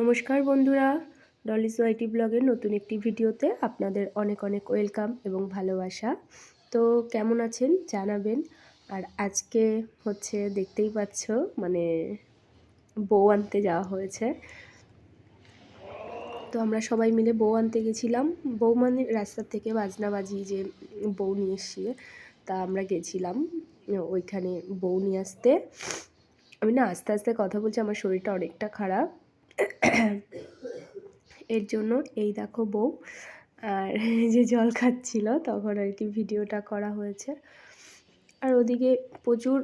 নমস্কার বন্ধুরা ডলিস ওয়াইটি ব্লগের নতুন একটি ভিডিওতে আপনাদের অনেক অনেক ওয়েলকাম এবং ভালোবাসা। তো কেমন আছেন? জানাবেন। আর আজকে হচ্ছে দেখতেই পাচ্ছ মানে বউ আনতে যাওয়া হয়েছে। তো আমরা সবাই মিলে বউ আনতে গেছিলাম। বউ মানে রাস্তার থেকে বাজনা বাজি যে বউ নিয়ে এসে তা আমরা গেছিলাম ওইখানে বউ নিয়ে আসতে। আমি না আস্তে আস্তে কথা বলছি, আমার শরীরটা অনেকটা খারাপ। এর জন্য এই দেখো বউ, আর যে জল খাচ্ছিল, তখন আর কি ভিডিওটা করা হয়েছে। আর ওদিকে প্রচুর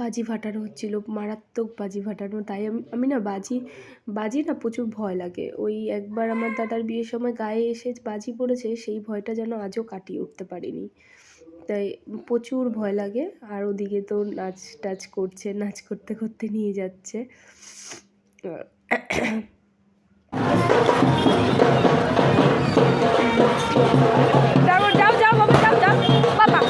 বাজি ফাটানো হচ্ছিল, মারাত্মক বাজি ফাটানো। তাই আমি না বাজি বাজি না প্রচুর ভয় লাগে। ওই একবার আমার দাদার বিয়ের সময় গায়ে এসে বাজি পড়েছে, সেই ভয়টা যেন আজও কাটিয়ে উঠতে পারিনি। তাই প্রচুর ভয় লাগে, আর ওদিকে তো নাচ টাচ করছে, নাচ করতে করতে নিয়ে যাচ্ছে। যাও যাও যাও বাবা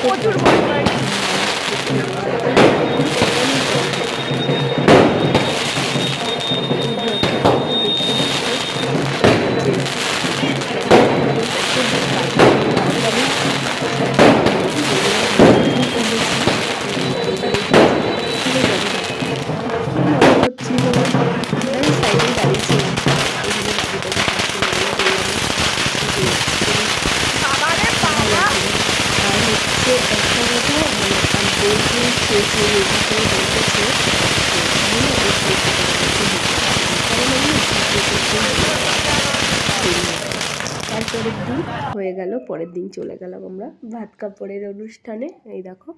প্রচুর হচ্ছে একটা কথা মানে বলতে শেষে এদিকে বলতেছে তারপরের দিন হয়ে গেল, পরের দিন চলে গেলাম আমরা ভাত কাপড়ের অনুষ্ঠানে, এই দেখো।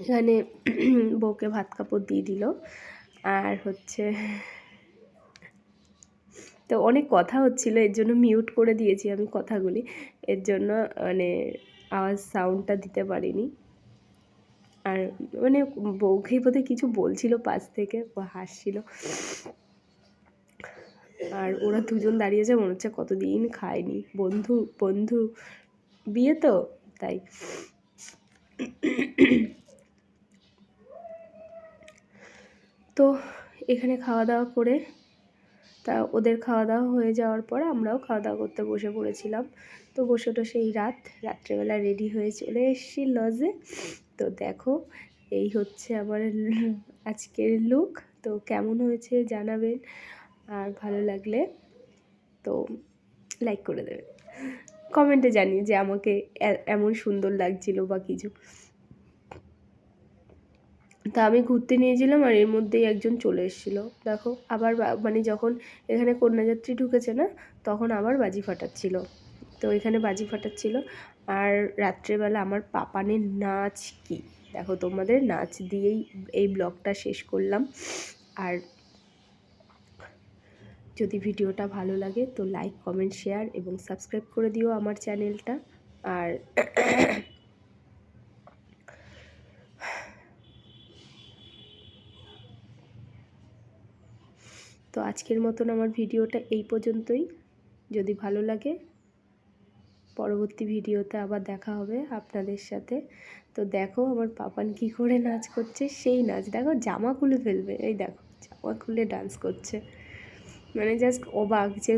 এখানে বউকে ভাত কাপড় দিয়ে দিল, আর হচ্ছে তো অনেক কথা হচ্ছিল, এর জন্য মিউট করে দিয়েছি আমি কথাগুলি, এর জন্য মানে আওয়াজ সাউন্ডটা দিতে পারিনি। আর মানে বউকেই বোধহয় কিছু বলছিল পাশ থেকে হাসছিল। আর ওরা দুজন দাঁড়িয়েছে মনে হচ্ছে কতদিন খায়নি। বন্ধু বন্ধু, বিয়ে তো, তাই। তো এখানে খাওয়া দাওয়া করে তা ওদের খাওয়া দাওয়া হয়ে যাওয়ার পর আমরাও খাওয়া দাওয়া করতে বসে পড়েছিলাম। তো বসে টসে এই রাত, রাত্রেবেলা রেডি হয়ে চলে এসেছি লজে। তো দেখো, এই হচ্ছে আমার আজকের লুক তো কেমন হয়েছে জানাবেন, আর ভালো লাগলে তো লাইক করে দেবেন। কমেন্টে জানিয়ে যে আমাকে এমন সুন্দর লাগছিল বা কিছু। তা আমি ঘুরতে নিয়েছিলাম আর এর মধ্যেই একজন চলে এসেছিল। দেখো, আবার মানে যখন এখানে কন্যাযাত্রী ঢুকেছে না, তখন আবার বাজি ফাটাচ্ছিল। তো এখানে বাজি ফাটাচ্ছিল। আর রাত্রেবেলা আমার পাপানের নাচ কি? দেখো, তোমাদের নাচ দিয়েই এই ব্লগটা শেষ করলাম। আর যদি ভিডিওটা ভালো লাগে তো লাইক, কমেন্ট, শেয়ার এবং সাবস্ক্রাইব করে দিও আমার চ্যানেলটা। আর তো আজকের মতন আমার ভিডিওটা এই পর্যন্তই। যদি ভালো লাগে, পরবর্তী ভিডিওতে আবার দেখা হবে আপনাদের সাথে। তো দেখো আমার পাপান কি করে নাচ করছে, সেই নাচ। দেখো জামা খুলে ফেলবে, এই দেখো জামা খুলে ডান্স করছে। মানে জাস্ট অবাক যে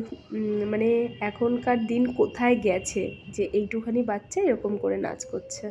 মানে এখনকার দিন কোথায় গেছে যে এইটুখানি বাচ্চা এরকম করে নাচ করছে।